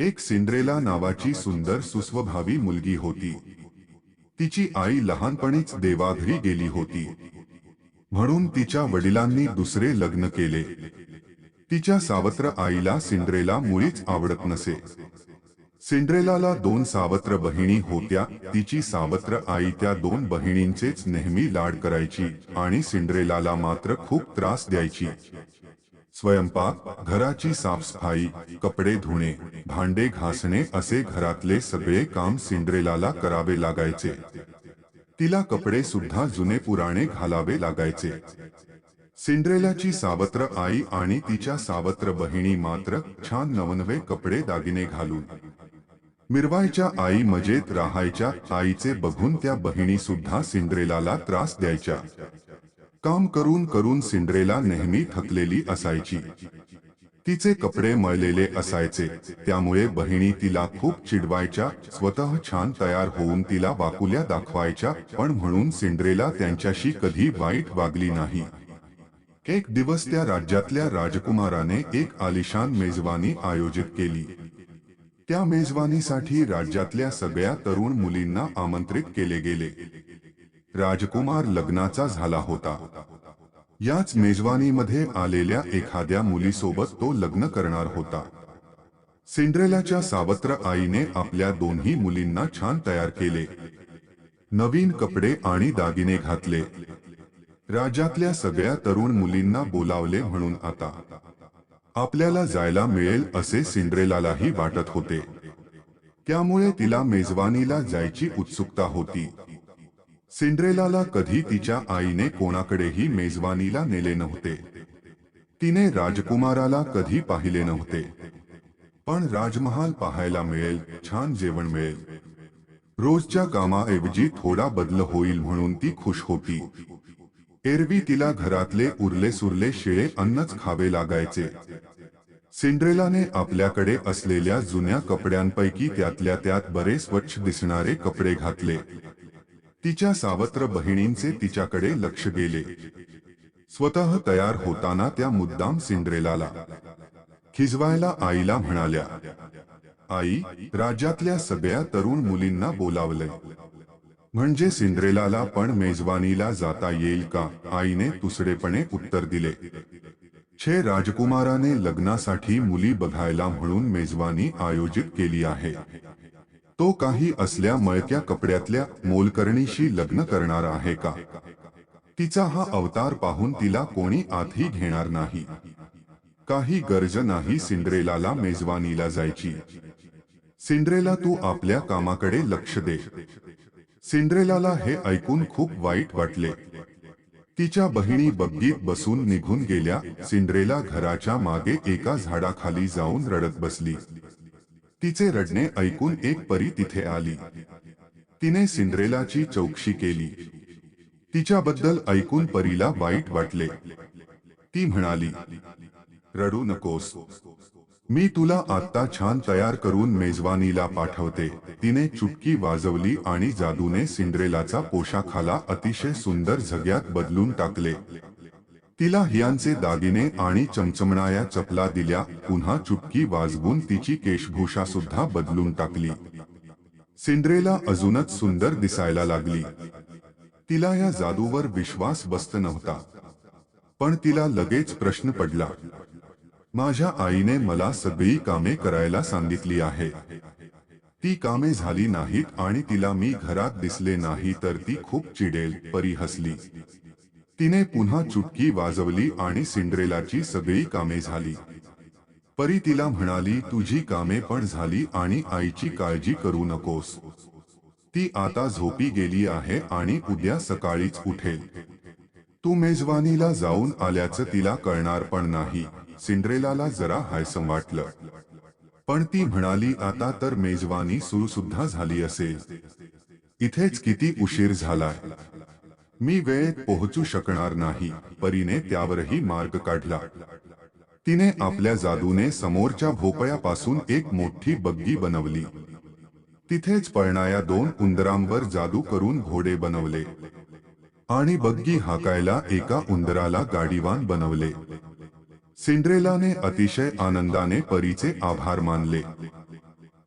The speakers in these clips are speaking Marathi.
एक सिंड्रेला नावाची सुंदर सुस्वभावी मुलगी होती. तिची आई लहानपणीच देवाघरी गेली होती. म्हणून तिच्या वडिलांनी दुसरे लग्न केले. तिच्या सावत्र आईला सिंड्रेला मुळीच आवडत नसे. सिंड्रेलाला दोन सावत्र बहिणी होत्या तिची सावत्र आई त्या दोन बहिणींचेच नेहमी लाड करायची आणि सिंड्रेलाला मात्र खूप त्रास द्यायची. स्वयंपाक घराची साफसफाई कपडे धुणे भांडे घासणे असे घरातले सगळे काम सिंड्रेलाला करावे लागायचे. तिला कपडे सुद्धा जुने पुराणे घालावे लागायचे. सिंड्रेलाची सावत्र आई आणि तिच्या सावत्र बहिणी मात्र छान नवनवे कपडे दागिने घालून. मिरवायच्या आई मजेत राहायच्या आईचे बघून त्या बहिणी सुद्धा सिंड्रेलाला त्रास द्यायच्या. काम करून करून सिंड्रेला नेहमी थकलेली असायची. तिचे कपडे मळलेले असायचे. त्यामुळे बहिणी तिला खूप चिडवायच्या स्वतः छान तयार होऊन तिला बाकुल्या दाखवायच्या पण म्हणून सिंड्रेला त्यांच्याशी कधी वाईट वागली नाही. एक दिवस त्या राज्यातल्या राजकुमाराने एक आलिशान मेजवानी आयोजित केली. त्या मेजवानीसाठी राज्यातल्या सगळ्या तरुण मुलींना आमंत्रित केले गेले. राजकुमार लग्नाचा झाला होता. याच मेजवानीमध्ये आलेल्या एखाद्या मुलीसोबत तो लग्न करणार होता. सिंड्रेलाच्या सावत्र आईने आपल्या दोन्ही मुलींना छान तयार केले. नवीन कपडे आणि दागिने घातले. राज्यातल्या सगळ्या तरुण मुलींना बोलावले म्हणून आता. आपल्याला जायला मिळेल असे सिंड्रेलालाही वाटत होते. त्यामुळे तिला मेजवानीला जायची उत्सुकता होती. सिंड्रेलाला कधी तिच्या आईने कोणाकडेही मेजवानीला नेले नव्हते. तिने राजकुमाराला कधी पाहिले नव्हते. पण राजमहाल पाहायला मिळेल छान जेवण मिळेल. रोजच्या कामाऐवजी थोडा बदल होईल म्हणून ती खुश होती. एरवी तिला घरातले उरले सुरले शिळे अन्नच खावे लागायचे. सिंड्रेलाने आपल्याकडे असलेल्या जुन्या कपड्यांपैकी त्यातल्या त्यात बरे स्वच्छ दिसणारे कपडे घातले. तिच्या सावत्र बहिणींचे तिच्याकडे लक्ष गेले. स्वतः तयार होताना त्या मुद्दाम सिंड्रेलाला खिजवायला आईला म्हणाल्या आई राज्यातल्या सगळ्या तरुण मुलींना बोलावलंय. म्हणजे सिंड्रेलाला पण मेजवानीला जाता येईल का? आईने तुसडेपणे उत्तर दिले. छे राजकुमाराने लग्नासाठी मुली बघायला म्हणून मेजवानी आयोजित केली आहे. तो काही असल्या मळक्या कपड्यातल्या मोलकरणीशी लग्न करणार आहे का? तिचा हा अवतार पाहून तिला कोणी आतही घेणार नाही. काही गरज नाही सिंड्रेलाला मेजवानीला जायची. सिंड्रेला तू आपल्या कामाकडे लक्ष दे. सिंड्रेलाला हे ऐकून खूप वाईट वाटले. तिच्या बहिणी बग्गीत बसून निघून गेल्या सिंड्रेला घराच्या मागे एका झाडाखाली जाऊन रडत बसली. तिचे रडणे ऐकून एक परी तिथे आली. तिने सिंड्रेलाची चौकशी केली. तिच्याबद्दल ऐकून परीला वाईट वाटले. ती म्हणाली रडू नकोस. मी तुला आत्ता छान तयार करून मेजवानीला पाठवते. तिने चुटकी वाजवली आणि जादूने सिंड्रेलाचा पोशाखाला अतिशय सुंदर झग्यात बदलून टाकले. तिला हियांचे दागिने आणि चमचमणाया चपला दिल्या पुन्हा चुटकी वाजवून तिची केशभूषा सुद्धा बदलून टाकली. सिंड्रेला अजूनच सुंदर दिसायला लागली. तिला या जादूवर विश्वास बसत नव्हता. पण तिला लगेच प्रश्न पडला. माझ्या आईने मला सगळी कामे करायला सांगितली आहे. ती कामे झाली नाहीत आणि तिला मी घरात दिसले नाही तर ती खूप चिडेल परी हसली. तिने पुन्हा चुटकी वाजवली आणि सिंड्रेलाची सगळी कामे झाली. परी तिला म्हणाली तुझी कामे पण झाली आणि आईची काळजी करू नकोस. ती आता झोपी गेली आहे आणि उद्या सकाळीच उठेल. तू मेजवानीला जाऊन आल्याचं तिला कळणार पण नाही. सिंड्रेलाला जरा हायसं वाटलं. पण ती म्हणाली आता तर मेजवानी सुरू सुद्धा झाली असेल. इथेच किती उशीर झालाय. मी वेळेत पोहोचू शकणार नाही. परीने त्यावरही मार्ग काढला. तिने आपल्या जादूने समोरच्या भोपळ्यापासून एक मोठी बग्गी बनवली. तिथेच पळणाया दोन उंदरांवर जादू करून घोडे बनवले. आणि बग्गी हाकायला एका उंदराला गाडीवान बनवले. सिंड्रेलाने अतिशय आनंदाने परीचे आभार मानले.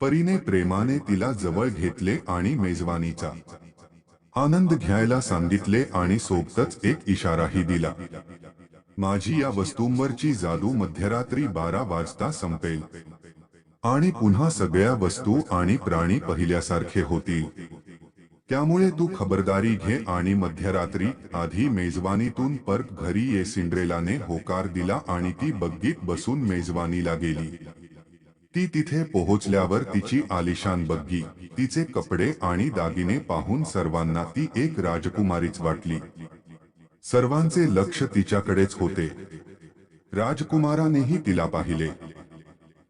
परीने प्रेमाने तिला जवळ घेतले आणि मेजवानीचा आनंद घ्यायला सांगितले आणि सोबतच एक इशाराही दिला. माझी या वस्तूंवरची जादू मध्यरात्री बारा वाजता संपेल. आणि पुन्हा सगळ्या वस्तू आणि प्राणी पहिल्यासारखे होतील. त्यामुळे तू खबरदारी घे आणि मध्यरात्री आधी मेजवानीतून परत घरी ये. सिंड्रेलाने होकार दिला आणि ती बग्गीत बसून मेजवानीला गेली. ती तिथे पोहोचल्यावर तिची आलिशान बग्गी तिचे कपडे आणि दागिने पाहून सर्वांना ती एक राजकुमारीच वाटली. सर्वांचे लक्ष तिच्याकडेच होते. राजकुमारानेही तिला पाहिले.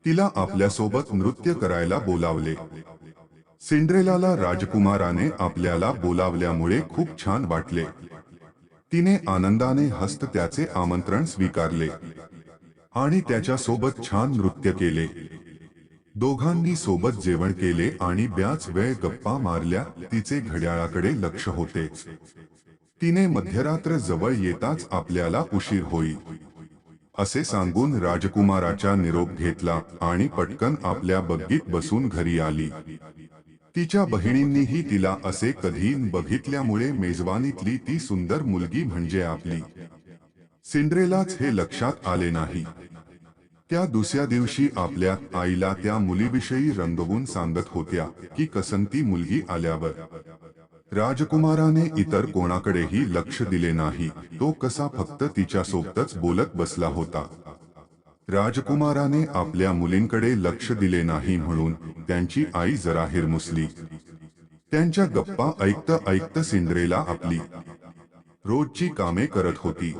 तिला आपल्यासोबत नृत्य करायला बोलावले. सिंड्रेलाला राजकुमाराने आपल्याला बोलावल्यामुळे खूप छान वाटले. तिने आनंदाने हस्त त्याचे आमंत्रण स्वीकारले. आणि त्याच्यासोबत छान नृत्य केले. दोघांनी सोबत जेवण केले आणि ब्याच वेळ गप्पा मारल्या. तिचे घड्याळाकडे लक्ष होते. तिने मध्यरात्र जवळ येताच आपल्याला उशीर होईल असे सांगून राजकुमाराचा निरोप घेतला आणि पटकन आपल्या बग्गीत बसून घरी आली. तिच्या बहिणींनीही तिला असे कधी बघितल्यामुळे मेजवानीतली ती सुंदर मुलगी म्हणजे आपली. सिंड्रेलाच हे लक्षात आले नाही. त्या दुसऱ्या दिवशी आपल्या आईला त्या मुलीविषयी रंगवून सांगत होत्या की कसंती मुलगी आल्यावर. राजकुमाराने इतर कोणाकडेही लक्ष दिले नाही. तो कसा फक्त तिच्यासोबतच बोलत बसला होता. राजकुमाराने आपल्या मुलींकडे लक्ष दिले नाही म्हणून त्यांची आई जरा हिरमुसली. त्यांच्या गप्पा ऐकत ऐकत सिंड्रेला आपली. रोजची कामे करत होती.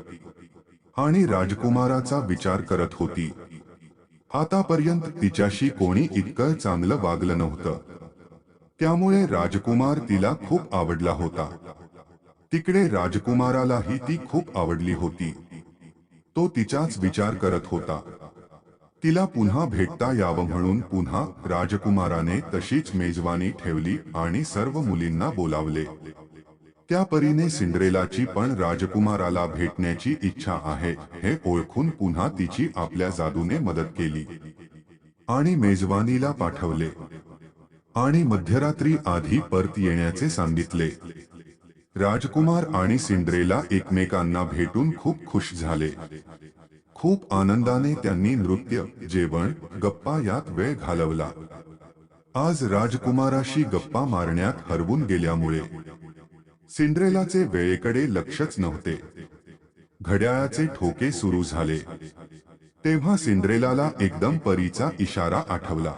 आणि राजकुमाराचा विचार करत होती. आतापर्यंत तिच्याशी कोणी इतकं चांगलं वागलं नव्हतं. त्यामुळे राजकुमार तिला खूप आवडला होता. तिकडे राजकुमारालाही ती खूप आवडली होती. तो तिचाच विचार करत होता. तिला पुन्हा भेटता यावं म्हणून पुन्हा राजकुमाराने तशीच मेजवानी ठेवली आणि सर्व मुलींना बोलावले. त्या परीने सिंड्रेलाची पण राजकुमाराला भेटण्याची इच्छा आहे हे ओळखून पुन्हा तिची आपल्या जादूने मदत केली. आणि मेजवानीला पाठवले. आणि मध्यरात्री आधी परत येण्याचे सांगितले. राजकुमार आणि सिंड्रेला एकमेकांना भेटून खूप खुश झाले. खूप आनंदाने त्यांनी नृत्य जेवण गप्पा यात वेळ घालवला. आज राजकुमाराशी गप्पा मारण्यात हरवून गेल्यामुळे सिंड्रेलाचे वेळेकडे लक्षच नव्हते. घड्याळाचे ठोके सुरू झाले. तेव्हा सिंड्रेलाला एकदम परीचा इशारा आठवला.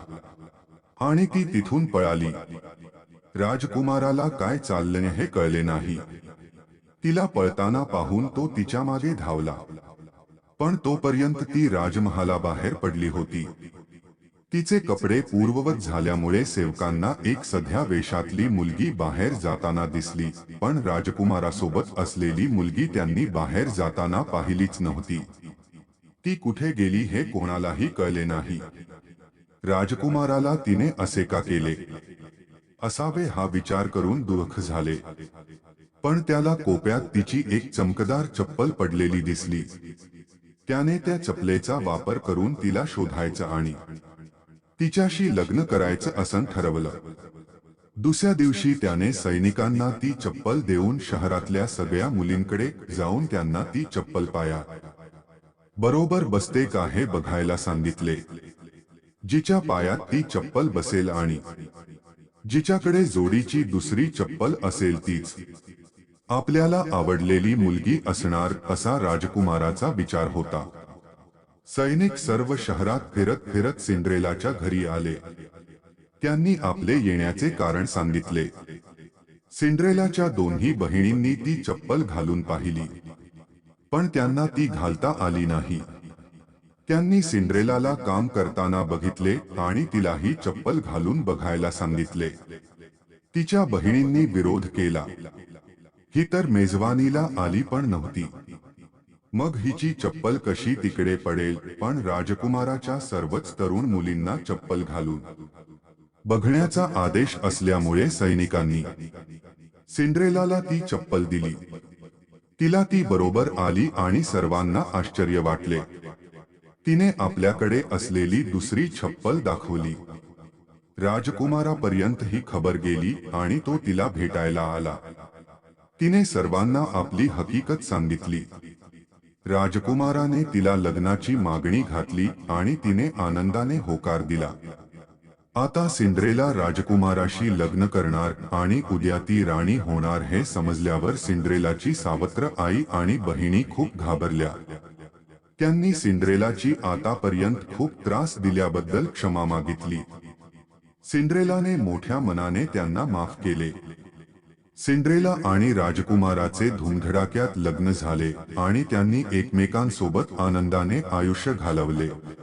आणि ती तिथून पळाली. राजकुमाराला काय चालले हे कळले नाही. तिला पळताना पाहून तो तिच्यामागे धावला. पण तोपर्यंत ती राजमहाला पडली होती. तिचे कपडे पूर्ववत झाल्यामुळे सेवकांना एक सध्या वेशातली मुलगी बाहेर जाताना दिसली पण राजकुमारासोबत असलेली मुलगी त्यांनी बाहेर जाताना पाहिलीच नव्हती. ती कुठे गेली हे कोणालाही कळले नाही. राजकुमाराला तिने असे का केले? असावे हा विचार करून दुःख झाले. पण त्याला कोप्यात तिची एक चमकदार चप्पल पडलेली दिसली. त्याने त्या चपलेचा वापर करून तिला शोधायचा आणि तिच्याशी लग्न करायचं असं ठरवलं. दुसऱ्या दिवशी त्याने सैनिकांना ती चप्पल देऊन शहरातल्या सगळ्या मुलींकडे जाऊन त्यांना ती चप्पल पाया. बरोबर बसते का हे बघायला सांगितले. जिच्या पायात ती चप्पल बसेल आणि जिच्याकडे जोडीची दुसरी चप्पल असेल तीच. आपल्याला आवडलेली मुलगी असणार असा राजकुमाराचा विचार होता. सैनिक सर्व शहरात फिरत फिरत सिंड्रेलाच्या घरी आले. त्यांनी आपले येण्याचे कारण सांगितले. सिंड्रेलाच्या दोन्ही बहिणींनी ती चप्पल घालून पाहिली. पण त्यांना ती घालता आली नाही. त्यांनी सिंड्रेलाला काम करताना बघितले आणि तिलाही चप्पल घालून बघायला सांगितले. तिच्या बहिणींनी विरोध केला. ही तर मेजवानीला आली पण नव्हती. मग हिची चप्पल कशी तिकडे पडेल? पण राजकुमाराच्या सर्वच तरुण मुलींना चप्पल घालून. बघण्याचा आदेश असल्यामुळे सैनिकांनी सिंड्रेलाला ती चप्पल दिली. तिला ती बरोबर आली आणि सर्वांना आश्चर्य वाटले. तिने आपल्याकडे असलेली दुसरी चप्पल दाखवली. राजकुमारापर्यंत ही खबर गेली आणि तो तिला भेटायला आला. तिने सर्वांना आपली हकीकत सांगितली. राजकुमाराने तिला लग्नाची मागणी घातली आणि तिने आनंदाने होकार दिला. आता सिंड्रेला राजकुमाराशी लग्न करणार आणि उद्या ती राणी होणार हे समजल्यावर सिंड्रेलाची सावत्र आई आणि बहिणी खूप घाबरल्या. त्यांनी सिंड्रेलाची आतापर्यंत खूप त्रास दिल्याबद्दल क्षमा मागितली. सिंड्रेलाने मोठ्या मनाने त्यांना माफ केले. सिंड्रेला आणि राजकुमाराचे धुमधडाक्यात लग्न झाले आणि त्यांनी एकमेकांसोबत आनंदाने आयुष्य घालवले.